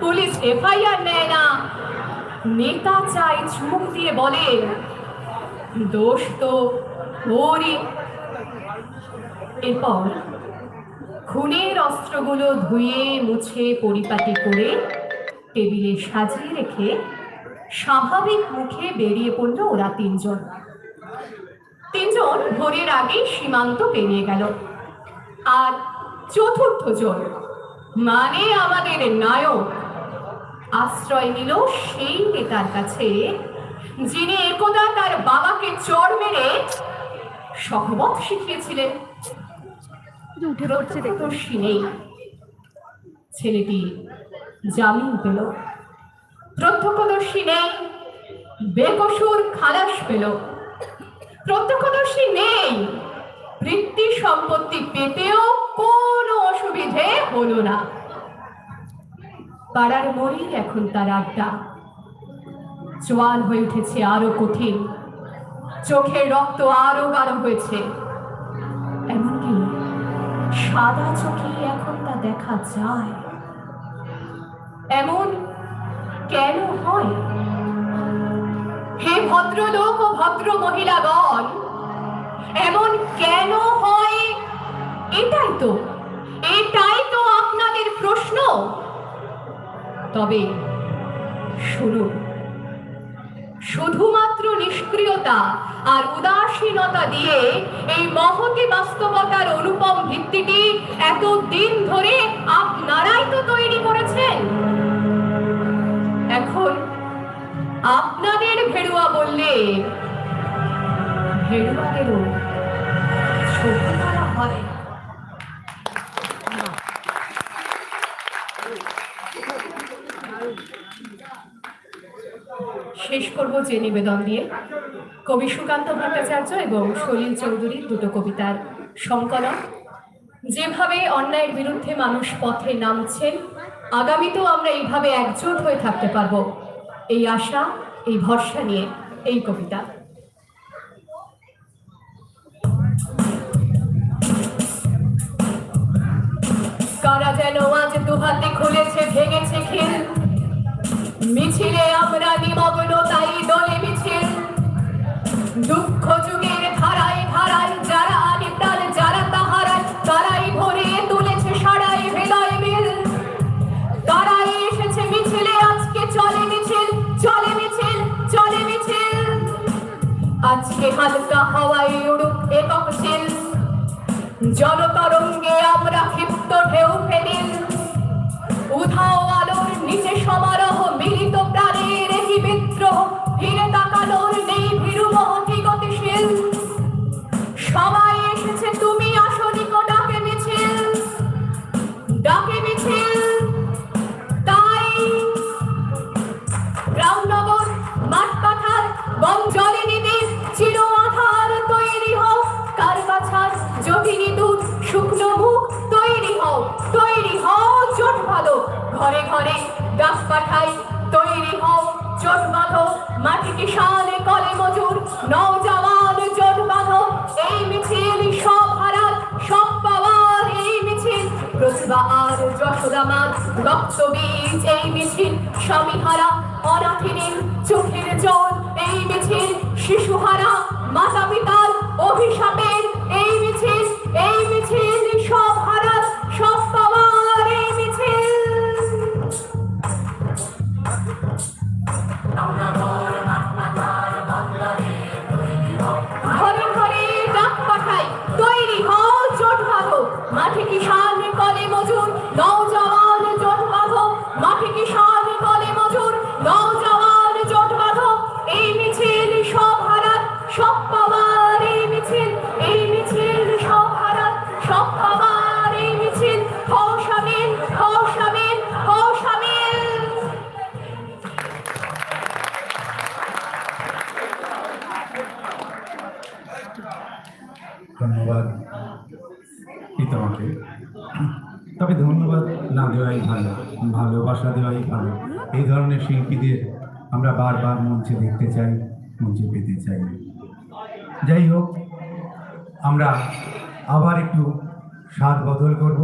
Police FIR নেয় না। নেতা চাই চুমুক দিয়ে বলে, দোষ তো ওরই। এরপর খুনের অস্ত্রগুলো ধুয়ে, মুছে, পরিপাটি করে টেবিলে সাজিয়ে রেখে স্বাভাবিক মুখে বেরিয়ে পড়ল ওরা তিনজন। তিনজন ভোরের আগেই সীমান্ত পেরিয়ে গেল। আর চতুর্থ জন মানে আমাদের নায়ক আশ্রয় নিল সেই নেতার কাছে যিনি একদা তার বাবাকে চড় মেরে সহমত শিখিয়েছিলেন। উঠে পড়ছে দেখো নেই। ছেলেটি জামিন পেল। প্রত্যক্ষদর্শী নেই বেকসুর খালাস পেল। প্রত্যক্ষদর্শী নেই বৃত্তি সম্পত্তি পেতেও কোনো অসুবিধে হলো না। পাড়ার মরি এখন তার আড্ডা। চোয়াল হয়ে উঠেছে আরও কঠিন। চোখের রক্ত আরও গাঢ় হয়েছে। এমনকি সাদা চোখে এখন তা দেখা যায়। এমন কেন হয়? হে ভদ্রলোক ও ভদ্র মহিলাগণ, এমন কেন হয়? এটাই তো এটাই তো আপনাদের প্রশ্ন। তবে শুরু শুধুমাত্র নিষ্ক্রিয়তা আর উদাসীনতা দিয়ে এই মহতি বাস্তবতার অনুপম ভিত্তিটি এত দিন ধরে আপনারাই তো তৈরি করেছেন। এখন আপনাদের ভেড়ুয়া বললে, ভেড়ুয়াদেরও করা হয়। শেষ করব যে নিবেদন দিয়ে কবি সুকান্ত ভট্টাচার্য এবং সলিল চৌধুরীর দুটো কবিতার সংকলন। যেভাবে অন্যায়ের বিরুদ্ধে মানুষ পথে নামছেন, আগামীতেও আমরা এইভাবে একজোট হয়ে থাকতে পারব। এই আশা, এই ভরসা নিয়ে এই কবিতা। কারা যেন আজ দুহাতে খুলেছে ভেঙেছে হাওয়ায় উড়ুক একক শিল। জলতরঙ্গে আমরা ক্ষিপ্ত ঢেউ ফেলিল। উধাও আলোর নিচে সমারোহ পাঠাই, তৈরি হও চোট বাঁধো, মাটি কিষানে কলে মজুর নৌজওয়ান চোট বাঁধো, এই মিছিল সব হারার সব পাওয়ার এই মিছিল। প্রতিভা আর যশোদামার রক্ত বীজ, এই মিছিল স্বামীহারা অনাথিনীর চোখের জল, এই মিছিল শিশুহারা মাতা পিতার অভিশাপের কিষান কলে মজুর নৌজওয়ান জোট বাঁধো। মাঠে কিষান কলে মজুর নৌজওয়ান জোট এই মিছিল সব হারাত মিছিল। এই মিছিল সব হারাত মিছিল। হও সামিল হও ধন্যবাদ। কি তোমাকে? তবে ধন্যবাদ না দেওয়াই ভালো, ভালোবাসা দেওয়াই ভালো। এই ধরনের শিল্পীদের আমরা বারবার মঞ্চে দেখতে চাই, মঞ্চে পেতে চাই। যাই হোক, আমরা আবার একটু স্বাদ বদল করব।